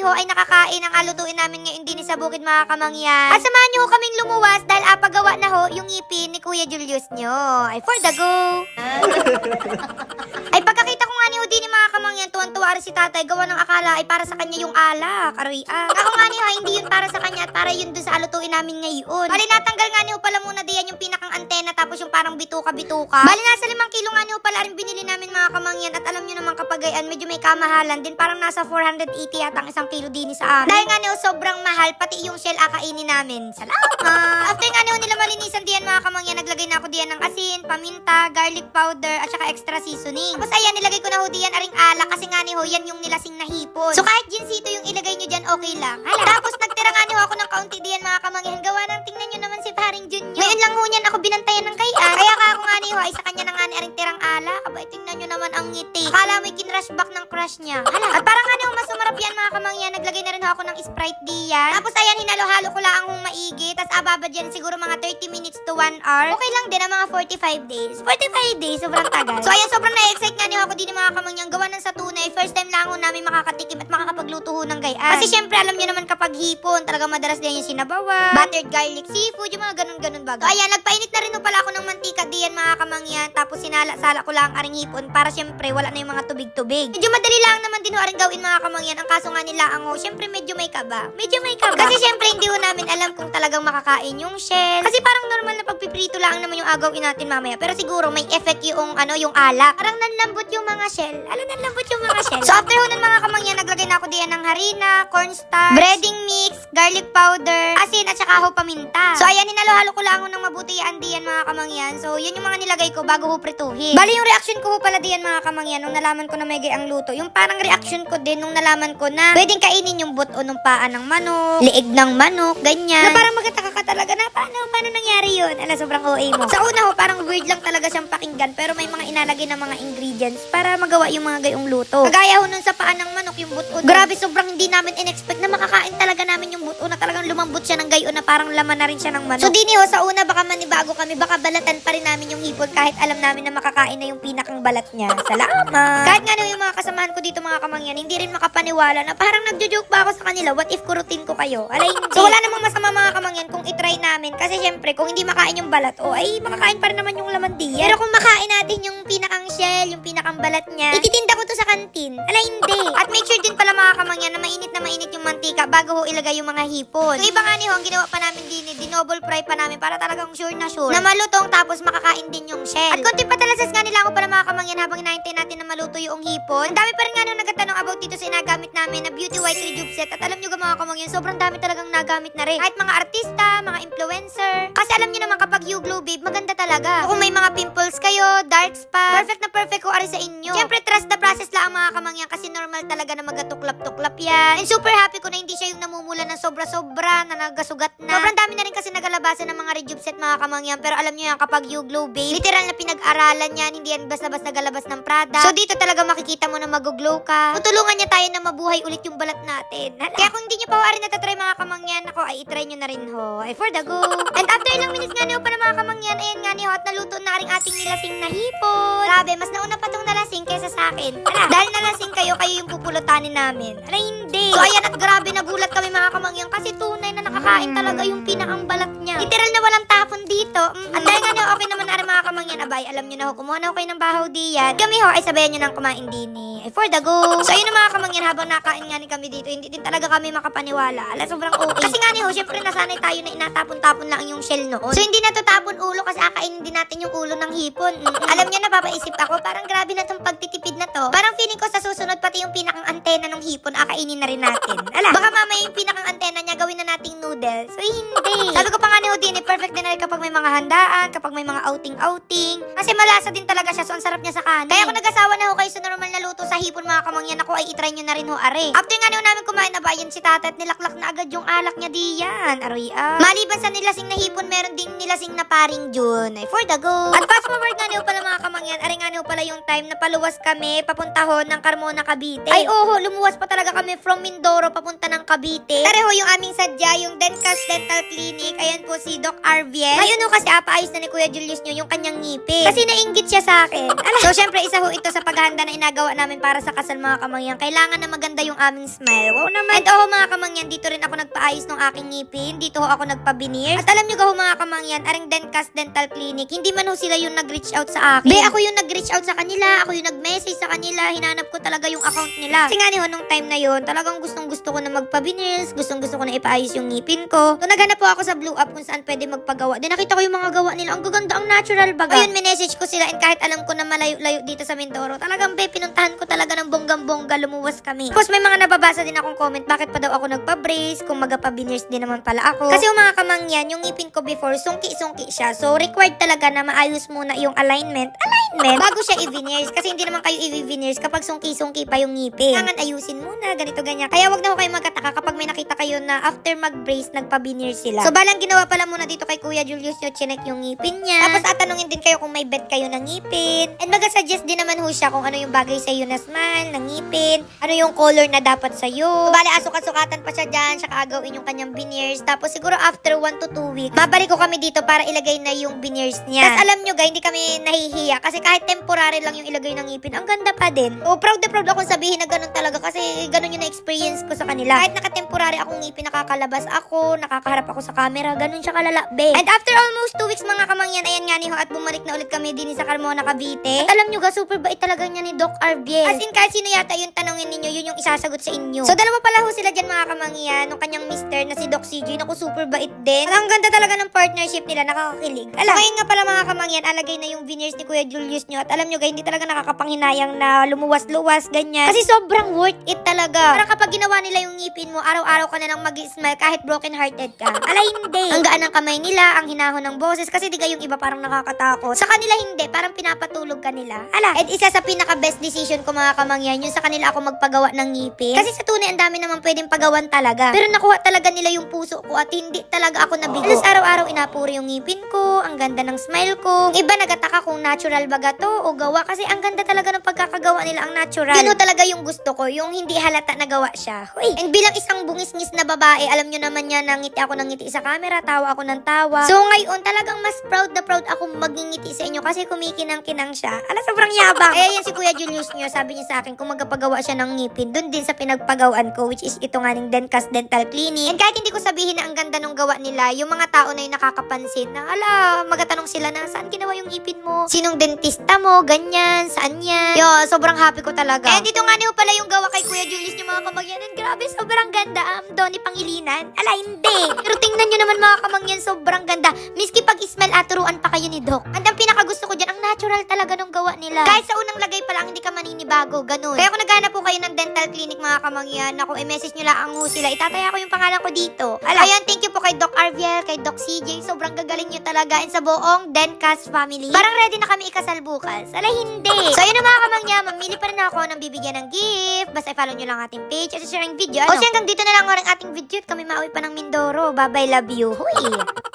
ho ay nakakain ang alutuin namin ngayon din sa bukid mga kamangyan. At samahan niyo ho kaming lumuwas dahil apagawa na ho yung ngipin ni Kuya Julius nyo. Ay for the go! ay mga kamangyan, tuwan-tuwa rin si tatay, gawa ng akala ay para sa kanya yung alak. Aroy ah. Ako nga ni ho, ay hindi yun para sa kanya at para yun dun sa alutuin namin ngayon. Bali natanggal nga ni ho pala muna diyan yung pinakang antena tapos yung parang bituka-bituka. Bali nasa limang kilo nga ni ho pala rin binili namin mga kamangyan at alam nyo naman kapag ayan, medyo may kamahalan din. Parang nasa 480 yata ang isang kilo din sa amin. Dahil nga ni ho, sobrang mahal, pati yung shell akainin namin. Salamat! After nga ni ho nila malinisan diyan mga kamangyan, naglagay na ako diyan ng asin, paminta, garlic powder, at saka extra seasoning. Tapos ayan, nilagay ko na ho diyan aring alak kasi nga ni ho, yan yung nilasing na hipon. So kahit ginsito yung ilagay nyo dyan, okay lang. Hala. Tapos nagtira nga ni ho ako ng kaunti diyan mga kamangyan. Gawa ng tingnan nyo naman si paring Junyo. Ngayon lang ho niyan ako binantayan ng kayaan. Kaya ka ako nga ni ho, ay sa kanya na nga ni aring tirang alak. Abay, tingnan nyo naman ang ngiti. Akala may kinrush back ng crush niya. Hala. At parang nga ni ho, mas sumarap yan mga kamangyan. Naglagay na rin ako ng Sprite diyan. Tapos ayan, hinalo-halo ko lang ang maigi. Tapos ababa dyan siguro mga 30 minutes to 1 hour. Okay lang din ang mga 45 days. 45 days, sobrang tagal. So ayan, sobrang na-excite nga ni ho ako din mga kamangyan. Gawa ng sa tunay. First time lang ho namin makakatikim at makakapagluto ng gayaan. Kasi syempre, alam niyo naman kapag hipon, talaga madalas din yung sinabawan, buttered garlic seafood, yung mga ganun-ganun baga. So ayan, nagpainit na rin pala ako ng mantika diyan mga kamangyan. Tapos sinala-sala ko lang ang aring hipon para syempre wala na yung mga tubig-tubig. Medyo madali lang naman din ho aring gawin mga kamangyan. Kaso nga nila ang ho, syempre medyo may kaba. Medyo may kaba. Kasi syempre hindi ho talagang makakain yung shell. Kasi parang normal na pagpiprito lang naman yung agawin natin mamaya. Pero siguro may effect yung ano, yung alak. Parang nanlambot yung mga shell. Alam, nanlambot yung mga shell. So after ho nun mga kamangyan, naglagay na ako diyan ng harina, cornstarch, breading mix, garlic powder, asin at saka ho paminta. So ayan, hinalo-halo ko lang ng mabuti yan diyan mga kamangyan. So yun yung mga nilagay ko bago ho prituhin. Bali yung reaction ko ho pala diyan mga kamangyan nung nalaman ko na may ang luto. Yung parang reaction ko din nung nalaman ko na pwedeng kainin yung buto ng paa ng manok, liig ng manok, ganyan. Na parang na paano, nangyari yun? Ala, sobrang OA mo. Sa una ho, parang weird lang talaga siyang pakinggan pero may mga inalagay na mga ingredients para magawa yung mga gayong luto. Kagaya ho nun sa paa ng manok, yung buto. Grabe, sobrang hindi namin in-expect na makakain talaga namin yung buto na talagang lumambot siya ng gayon na parang laman na rin siya ng manok. So dini ho, sa una baka manibago kami, baka balatan pa rin namin yung hipon kahit alam namin na makakain na yung pinakang balat niya. Salamat! Kahit nga naman yung mga kasamahan ko dito mga kamangyan, hindi rin makapaniwala na parang nagjo-joke ba ako sa kanila, what if kurutin ko kayo? Alay, hindi. So wala namang masama mga kamangyan kung itry namin kasi syempre kung hindi makain yung balat, o ay makakain pa rin naman yung laman diyan. Pero kung makain natin yung pinakang shell, yung pinakang balat niya, ititinda ko to sa kantin. Alay, hindi. At make sure din pala mga kamangyan na mainit na mainit yung mantika bago ho ilagay yung mga hipon. So iba nga ni ho, ang ginawa pa namin din, eh, dinoble fry pa namin para talagang sure na sure na malutong tapos makakain din yung shell. At konti patalasas nga nila ako para mga kamangyan habang inaantay natin na maluto yung hipon. Ang dami pa rin nga nung nagtatanong about dito sa inagamit namin na Beauty White Rejuve Set. At alam nyo ga mga kamangyan, sobrang dami talagang nagamit na rin. Kahit mga artista, mga influencer. Kasi alam nyo naman kapag you glow babe, maganda talaga. Kung may mga pimples kayo, dark spot, perfect na perfect ko ari sa inyo. Siyempre, trust the process lang ang mga kamangyan kasi normal talaga na magatuklap-tuklap yan. And super happy ko na hindi siya yung namumula ng sobra-sobra, na nagasugat na. Sobrang dami na rin kasi nagalabasan ng mga rejuve set mga kamangyan. Pero alam nyo yan, kapag you glow babe, literal na pinag-aralan yan, hindi yan basta-basta galabas ng product. So dito talaga makikita mo na mag-glow ka. Tutulungan niya tayo na mabuhay ulit yung balat natin. Hala. Kaya kung hindi nyo pa wari natatry mga kamangyan, ako ay itry nyo na rin ho. Ay for the go. And after ilang minutes nga niyo pa na mga kamangyan, ayan nga ni ho, at naluto na rin ating nilasing na hipon. Grabe, mas nauna pa tong nalasing kaysa sa akin. Hala, dahil nalasing kayo, kayo yung pupulutanin namin. Hala, hindi. So ayan at grabe, nagulat kami mga kamangyan kasi tunay na nakakain talaga yung pinakang balat niya. Literal na walang dito. Mm. At dahil nga okay naman na mga kamangyan, abay, alam niyo na ho, kumuha na kayo ng bahaw diyan. Kami ho, ay sabayan niyo nang kumain din eh. For the go. So ayun na mga kamangyan, habang nakain nga ni kami dito, hindi din talaga kami makapaniwala. Ala, sobrang okay. Kasi nga ni ho, syempre nasanay tayo na inatapon-tapon lang yung shell noon. So hindi natutapon ulo kasi akainin din natin yung ulo ng hipon. Mm-mm. Alam niyo, napapaisip ako, parang grabe na tong pagtitipid na to. Parang feeling ko sa susunod pati yung pinakang antena ng hipon, akainin na rin natin. Ala, baka mamaya yung pinakang antena niya gawin na nating noodles. So hindi. Sabi ko pa nga ni Houdini, perfect din na rin may mga handaan, kapag may mga outing-outing. Kasi malasa din talaga siya, so ang sarap niya sa kanin. Kaya kung nag-asawa na ho kayo sa normal na luto sa hipon mga kamangyan, ako ay itry nyo na rin ho, are. After nga ho namin kumain na bayan si tata at nilaklak na agad yung alak niya diyan. Aroy ah. Maliban sa nilasing na hipon, meron ding nilasing na paring June. Ay, for the go. At fast forward nga pala mga kamangyan, are nga pala yung time na paluwas kami, papunta ho ng Carmona, Cavite. Ay, oho, lumuwas pa talaga kami from Mindoro papunta ng Cavite. Tare ho yung aming sadya, yung Dencas Dental Clinic. Ayan po si Doc Arviel. Ngayon ho kasi apaayos na ni Kuya Julius nyo yung kanyang ngipin. Kasi nainggit siya sa akin. So, syempre, isa ho ito sa paghahanda na inagawa namin para sa kasal mga kamangyan. Kailangan na maganda yung aming smile. Wow naman. And oh, mga kamangyan, dito rin ako nagpaayos ng aking ngipin. Dito ho ako nagpa-veneers. At alam nyo ho, mga kamangyan, aring Dencast Dental Clinic, hindi man ho sila yung nag-reach out sa akin. Be, ako yung nag-reach out sa kanila. Ako yung nag-message sa kanila. Hinanap ko talaga yung account nila. Kasi nga ho, nung time na yun, talagang gustong gusto ko na magpa-veneers. Gustong gusto ko na ipaayos yung ngipin ko. So, naghanap po ako sa Blue Up kung saan pwede magpagawa. Din nakita ko yung mga gawa nila. Ang gaganda, ang natural baga. Ayun, minessage ko sila and kahit alam ko na malayo-layo dito sa Mindoro, talagang be, pinuntahan ko talaga ng bonggang-bongga, lumuwas kami. Tapos may mga nababasa din akong comment, bakit pa daw ako nagpa-brace, kung magapa-veneers din naman pala ako. Kasi yung mga kamangyan, yung ngipin ko before, sungki-sungki siya. So, required talaga na maayos muna yung alignment. Alignment? Bago siya i-veneers. Kasi hindi naman kayo i-veneers kapag sungki-sungki pa yung ngipin. Kailangan ayusin muna, ganito, ganyan. Kaya wag na ho kayo magkataka kapag may nakita kayo na after mag-brace, nagpa-veneers sila. So, balang ginawa pala muna dito kay Kuya Julius yung chinek yung ngipin niya. Tapos atanungin din kayo kung may bet kayo ng ngipin. And mag-suggest din naman ho siya kung ano yung bagay sa iyo na smile, ng ngipin, ano yung color na dapat sa iyo. So, bale, asukat-sukatan pa siya dyan, siya kaagawin yung kanyang veneers. Tapos siguro after 1 to 2 weeks, babalik ko kami dito para ilagay na yung veneers niya. Tapos alam nyo guys, hindi kami nahihiya kasi kahit temporary lang yung ilagay ng ngipin, ang ganda pa din. So, proud na proud akong sabihin na ganun talaga kasi ganun yung na-experience ko sa kanila. Kahit naka-temporary akong ngipin, nakakalabas ako, nakakaharap ako sa camera, ganun siya kalala, be. And after almost 2 weeks mga kamangyan, ayan nga ni ho, at bumalik na ulit kami din sa Carmona, Cavite. At alam nyo ga, super bait talaga niya ni Doc Arbiel. As in, kahit sino yata yung tanongin ninyo, yun yung isasagot sa inyo. So, dalawa pala ho sila dyan mga kamangyan, nung kanyang mister na si Doc CJ, naku, super bait din. At ang ganda talaga ng partnership nila, nakakakilig. Alam, ngayon nga pala mga kamangyan, alagay na yung veneers ni Kuya Julius nyo. At alam nyo, guys, hindi talaga nakakapanghinayang na lumuwas-luwas, ganyan. Kasi sobrang worth it talaga. Para kapag ginawa nila yung ngipin mo, araw-araw ka na lang mag-smile kahit broken-hearted ka. Ala, hindi. Ang gaan ng kamay nila, ang hinahon ng boses, kasi di yung iba parang nakakatakot. Sa kanila hindi, parang pinapatulog ka nila. Ala, at isa sa pinaka-best decision ko mga kamangyan, yung sa kanila ako magpagawa ng ngipin. Kasi sa tunay, ang dami naman pwedeng pagawan talaga. Pero nakuha talaga nila yung puso ko at hindi talaga ako nabigo. Alas araw-araw inapuri yung ngipin ko, ang ganda ng smile ko. Yung iba nagataka kung natural baga to o gawa kasi ang ganda talaga ng pagkakagawa nila ang natural. Ganun talaga yung gusto ko, yung hindi halata na gawa siya. Huy. And bilang isang bungis-ngis na babae, alam nyo naman niya na ngiti ako ng ngiti sa camera, tawa ako ng tawa. So ngayon, talagang mas proud na proud ako magingiti sa inyo kasi kumikinang-kinang siya. Ala, sobrang yabang. eh, yan si Kuya Julius nyo, sabi niya sa akin, kung magpagawa siya ng ngipin, dun din sa pinagpagawaan ko, which is ito nga ng Dencast Dental Clinic. And kahit hindi ko sabihin na ang ganda ng gawa nila, yung mga tao na yung nakakapansin na, ala, magatanong sila na, saan ginawa yung ngipin mo? Sinong dentista mo? Ganyan, saan yan? Yo, sobrang happy ko talaga. Eh, dito nga niyo pala yung gawa kay Kuya Julius yung mga kamangyan. And grabe, sobrang ganda. Um, Donnie Pangilinan. Ala, hindi. Pero tingnan nyo naman mga kamangyan, sobrang ganda. Miski pag smell aturuan pa kayo ni Doc. And ang pinakagusto ko dyan, ang natural talaga nung gawa nila. Kahit sa unang lagay pa lang, hindi ka maninibago. Ganun. Kaya kung naghanap po kayo ng dental clinic mga kamangyan, ako, i-message nyo lang ang ho sila. Itataya ko yung pangalan ko dito. Ala, ayan, thank you po kay Doc Arviel, kay Doc CJ. Sobrang gagaling nyo talaga. And sa buong Dencast family. Parang ready na kami ikasal bukas. Ala, hindi. So, ayun na mga kamangyan, mamili pa rin ako ng bibigyan ng gift. Basta i-follow nyo lang ating page at share ang video. Ano? O siya, hanggang dito na lang ang ating video at kami mauwi pa ng Mindoro. Bye-bye, love you. Huy!